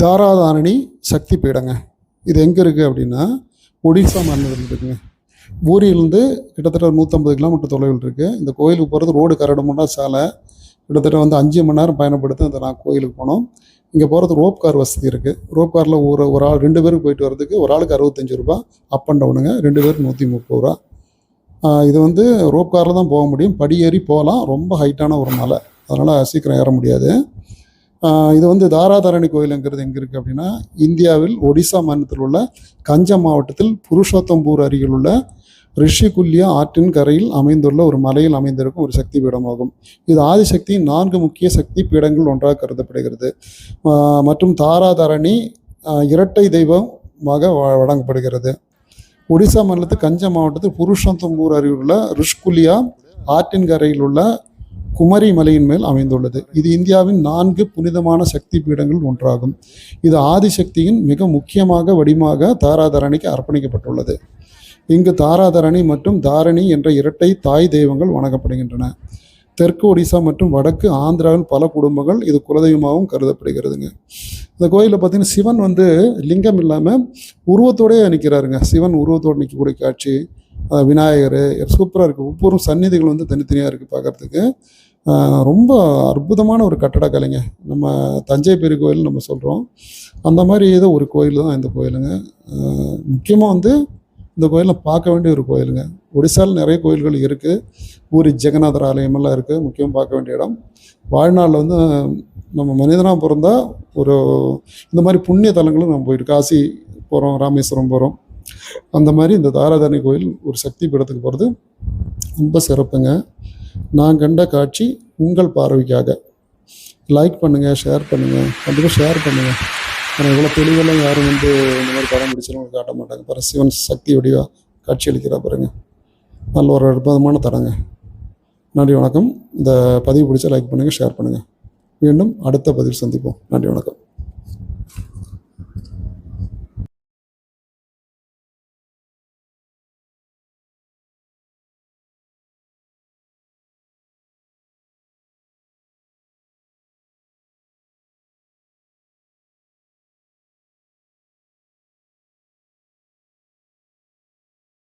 தாராதாரணி சக்தி பீடங்க. இது எங்கே இருக்குது அப்படின்னா ஒடிசா மாநிலத்தில் இருக்குங்க. ஊரிலிருந்து கிட்டத்தட்ட நூற்றம்பது கிலோமீட்டர் தொலைவில் இருக்குது இந்த கோயிலுக்கு போகிறது ரோடு கரடுமுன்னா சாலை. கிட்டத்தட்ட வந்து அஞ்சு மணி நேரம் பயணப்படுத்தி அந்த நான் கோயிலுக்கு போனோம். இங்கே போகிறது ரோப் கார் வசதி இருக்குது ரோப் காரில் ஒரு ஒரு ஆள் ரெண்டு பேருக்கு போயிட்டு வரதுக்கு ஒரு ஆளுக்கு அறுபத்தஞ்சு ரூபா அப் அண்ட் டவுனுங்க ரெண்டு பேருக்கு நூற்றி முப்பது ரூபா. இது வந்து ரோப் காரில் தான் போக முடியும். படி ஏறி போகலாம். ரொம்ப ஹைட்டான ஒரு மலை. அதனால் சீக்கிரம் ஏற முடியாது. இது வந்து தாராதாரணி கோயிலுங்கிறது எங்கே இருக்குது அப்படின்னா இந்தியாவில் ஒடிசா மாநிலத்தில் உள்ள கஞ்ச மாவட்டத்தில் புருஷோத்தம்பூர் அருகில் உள்ள ரிஷிகுல்யா ஆற்றின் கரையில் அமைந்துள்ள ஒரு மலையில் அமைந்திருக்கும் ஒரு சக்தி பீடமாகும். இது ஆதிசக்தியின் நான்கு முக்கிய சக்தி பீடங்கள் ஒன்றாக கருதப்படுகிறது. மற்றும் தாராதாரணி இரட்டை தெய்வமாக வ- வழங்கப்படுகிறது. ஒடிசா மாநிலத்து கஞ்ச மாவட்டத்தில் புருஷோத்தம்பூர் அருகில் உள்ள ரிஷ்குலியா ஆற்றின் கரையில் உள்ள குமரி மலையின் மேல் அமைந்துள்ளது. இது இந்தியாவின் நான்கு புனிதமான சக்தி பீடங்கள் ஒன்றாகும். இது ஆதிசக்தியின் மிக முக்கியமாக வடிவமாக தாராதரணிக்கு அர்ப்பணிக்கப்பட்டுள்ளது. இங்கு தாராதரணி மற்றும் தாரணி என்ற இரட்டை தாய் தெய்வங்கள் வணங்கப்படுகின்றன. தெற்கு ஒடிசா மற்றும் வடக்கு ஆந்திராவில் பல குடும்பங்கள் இது குலதெய்வமாகவும் கருதப்படுகிறதுங்க. இந்த கோயிலில் பார்த்தீங்கன்னா சிவன் வந்து லிங்கம் இல்லாமல் உருவத்தோடயே நிற்கிறாருங்க சிவன் உருவத்தோடு நிற்கக்கூடிய காட்சி. விநாயகர் சூப்பராக இருக்குது ஒவ்வொரு சந்நிதிகள் வந்து தனித்தனியாக இருக்குது பார்க்குறதுக்கு. ரொம்ப அற்புதமான ஒரு கட்டடக்கலைங்க. நம்ம தஞ்சை பெரிய கோயில் நம்ம சொல்கிறோம் அந்த மாதிரி ஏதோ ஒரு கோயில் தான் இந்த கோயிலுங்க. முக்கியமாக வந்து இந்த கோயிலில் பார்க்க வேண்டிய ஒரு கோயிலுங்க. ஒடிசாவில் நிறைய கோயில்கள் இருக்குது பூரி ஜெகநாதர் ஆலயமெல்லாம் இருக்குது முக்கியம் பார்க்க வேண்டிய இடம். வாழ்நாளில் வந்து நம்ம மனிதனாக பிறந்தால் ஒரு இந்த மாதிரி புண்ணிய தலங்களும் நம்ம போயிட்டு காசி போகிறோம் ராமேஸ்வரம் போகிறோம் அந்த மாதிரி இந்த தாராதரணி கோயில் ஒரு சக்தி பீடத்துக்கு போகிறது ரொம்ப சிறப்புங்க. நான் கண்ட காட்சி உங்கள் பார்வைக்காக. லைக் பண்ணுங்கள் ஷேர் பண்ணுங்கள் கண்டிப்பாக ஷேர் பண்ணுங்கள் ஆனால் இவ்வளோ தெளிவெல்லாம் யாரும் வந்து இந்த மாதிரி படம் பிடிச்சவங்க காட்ட மாட்டாங்க. பிற சிவன் சக்தி வடிவாக காட்சி அளிக்கிறா பாருங்க. நல்ல ஒரு அற்புதமான தடங்க. நன்றி வணக்கம். இந்த பதிவு பிடிச்சா லைக் பண்ணுங்கள் ஷேர் பண்ணுங்கள் மீண்டும் அடுத்த பதிவு சந்திப்போம். நன்றி வணக்கம்.